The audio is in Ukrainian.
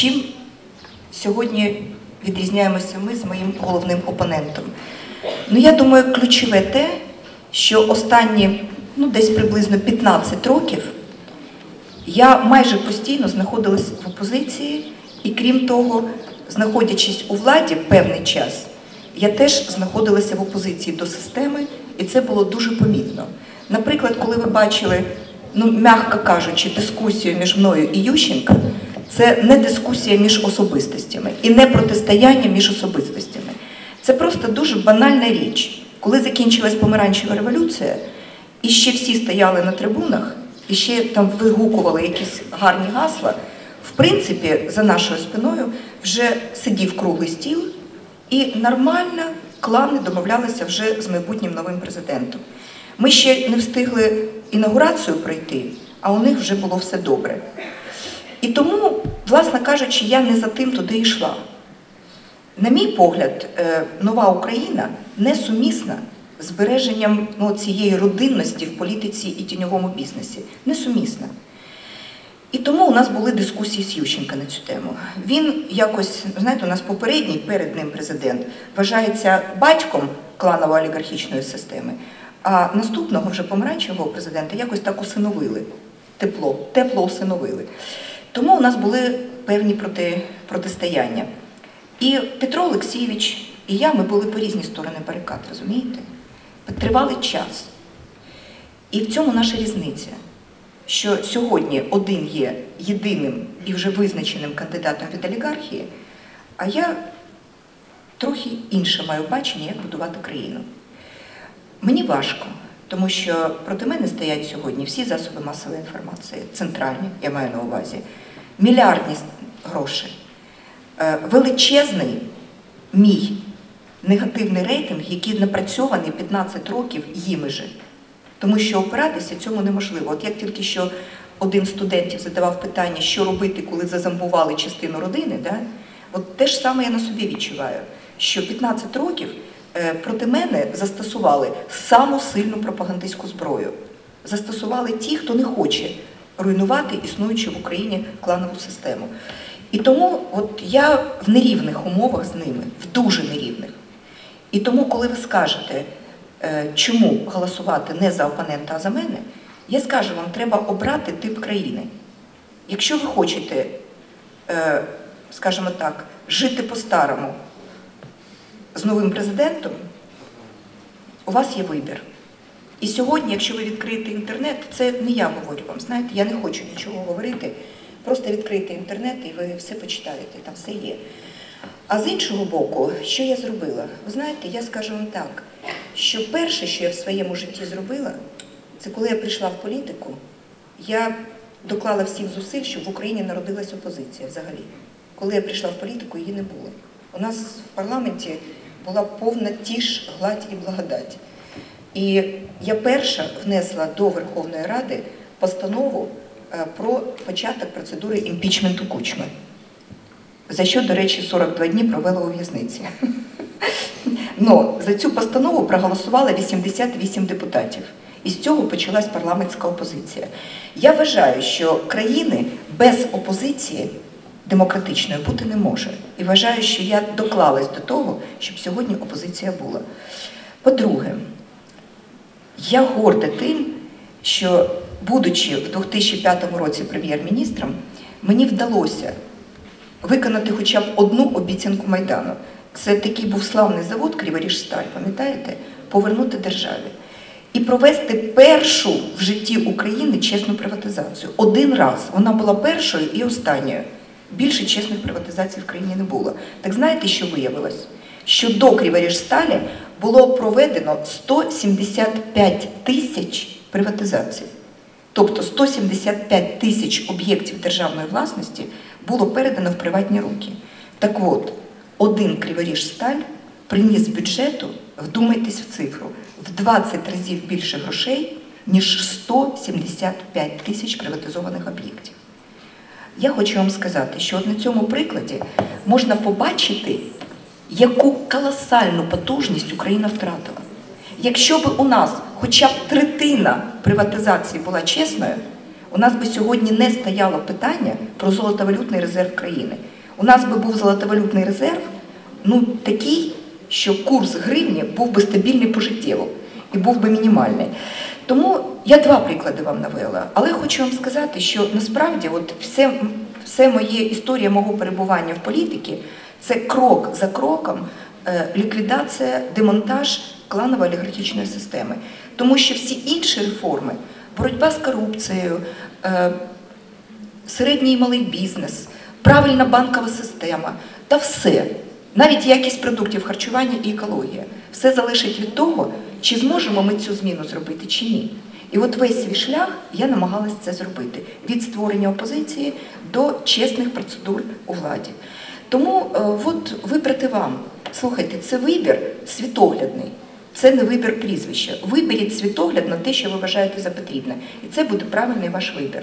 чим сьогодні відрізняємося ми з моїм головним опонентом? Ну, я думаю, ключове те, що останні ну, десь приблизно 15 років я майже постійно знаходилась в опозиції, і крім того, знаходячись у владі певний час, я теж знаходилася в опозиції до системи, і це було дуже помітно. Наприклад, коли ви бачили, ну м'яко кажучи, дискусію між мною і Ющенка, це не дискусія між особистостями і не протистояння між особистостями. Це просто дуже банальна річ. Коли закінчилась помаранчева революція, і ще всі стояли на трибунах, і ще там вигукували якісь гарні гасла. В принципі, за нашою спиною вже сидів круглий стіл, і нормально клани домовлялися вже з майбутнім новим президентом. Ми ще не встигли інаугурацію пройти, а у них вже було все добре. І тому, власне кажучи, я не за тим туди йшла. На мій погляд, е, нова Україна несумісна з збереженням ну, цієї родинності в політиці і тіньовому бізнесі. Несумісна. І тому у нас були дискусії з Ющенка на цю тему. Він якось, знаєте, у нас попередній перед ним президент вважається батьком кланово-олігархічної системи, а наступного вже помаранчевого президента якось так усиновили. Тепло, тепло усиновили. Тому у нас були певні проти, протистояння. І Петро Олексійович і я ми були по різні сторони барикад, розумієте? Тривалий час. І в цьому наша різниця, що сьогодні один є єдиним і вже визначеним кандидатом від олігархії, а я трохи інше маю бачення, як будувати країну. Мені важко, тому що проти мене стоять сьогодні всі засоби масової інформації, центральні, я маю на увазі, мільярдні гроші, е, величезний мій негативний рейтинг, який напрацьований 15 років їми же. Тому що опиратися цьому неможливо. От як тільки що один з студентів задавав питання, що робити, коли зазамбували частину родини, да? от те ж саме я на собі відчуваю, що 15 років проти мене застосували саму сильну пропагандистську зброю. Застосували ті, хто не хоче руйнувати існуючу в Україні кланову систему. І тому от я в нерівних умовах з ними, в дуже нерівних. І тому, коли ви скажете, е, чому голосувати не за опонента, а за мене, я скажу вам, треба обрати тип країни. Якщо ви хочете, е, скажімо так, жити по-старому з новим президентом, у вас є вибір. І сьогодні, якщо ви відкриєте інтернет, це не я говорю вам, знаєте, я не хочу нічого говорити. Просто відкрийте інтернет і ви все почитаєте, там все є. А з іншого боку, що я зробила? Ви знаєте, я скажу вам так, що перше, що я в своєму житті зробила, це коли я прийшла в політику, я доклала всіх зусиль, щоб в Україні народилась опозиція взагалі. Коли я прийшла в політику, її не було. У нас в парламенті була повна тіш, гладь і благодать. І я перша внесла до Верховної Ради постанову е, про початок процедури імпічменту кучми за що, до речі, 42 дні провела у в'язниці. Ну, за цю постанову проголосувало 88 депутатів. І з цього почалась парламентська опозиція. Я вважаю, що країни без опозиції демократичної бути не може. І вважаю, що я доклалась до того, щоб сьогодні опозиція була. По-друге, я горда тим, що, будучи в 2005 році прем'єр-міністром, мені вдалося виконати хоча б одну обіцянку Майдану. Це такий був славний завод Криворіжсталь, пам'ятаєте, повернути державі. І провести першу в житті України чесну приватизацію. Один раз вона була першою і останньою. Більше чесних приватизацій в країні не було. Так знаєте, що виявилось? Що до Криворіжсталі було проведено 175 тисяч приватизацій. Тобто 175 тисяч об'єктів державної власності було передано в приватні руки. Так от, один Криворіжсталь приніс бюджету, вдумайтесь в цифру, в 20 разів більше грошей, ніж 175 тисяч приватизованих об'єктів. Я хочу вам сказати, що от на цьому прикладі можна побачити, яку колосальну потужність Україна втратила. Якщо б у нас хоча б третина приватизації була чесною, у нас би сьогодні не стояло питання про золотовалютний резерв країни. У нас би був золотовалютний резерв, ну такий, що курс гривні був би стабільний пожиттєво і був би мінімальний. Тому я два приклади вам навела, але хочу вам сказати, що насправді от все, все моє історія мого перебування в політиці це крок за кроком е, ліквідація, демонтаж кланової олігархічної системи. Тому що всі інші реформи, боротьба з корупцією, е, середній і малий бізнес, правильна банкова система та все, навіть якість продуктів харчування і екологія, все залежить від того, чи зможемо ми цю зміну зробити чи ні. І от весь свій шлях я намагалась це зробити від створення опозиції до чесних процедур у владі. Тому е, от вибрати вам. Слухайте, це вибір світоглядний, це не вибір прізвища. Виберіть світогляд на те, що ви вважаєте за потрібне, і це буде правильний ваш вибір.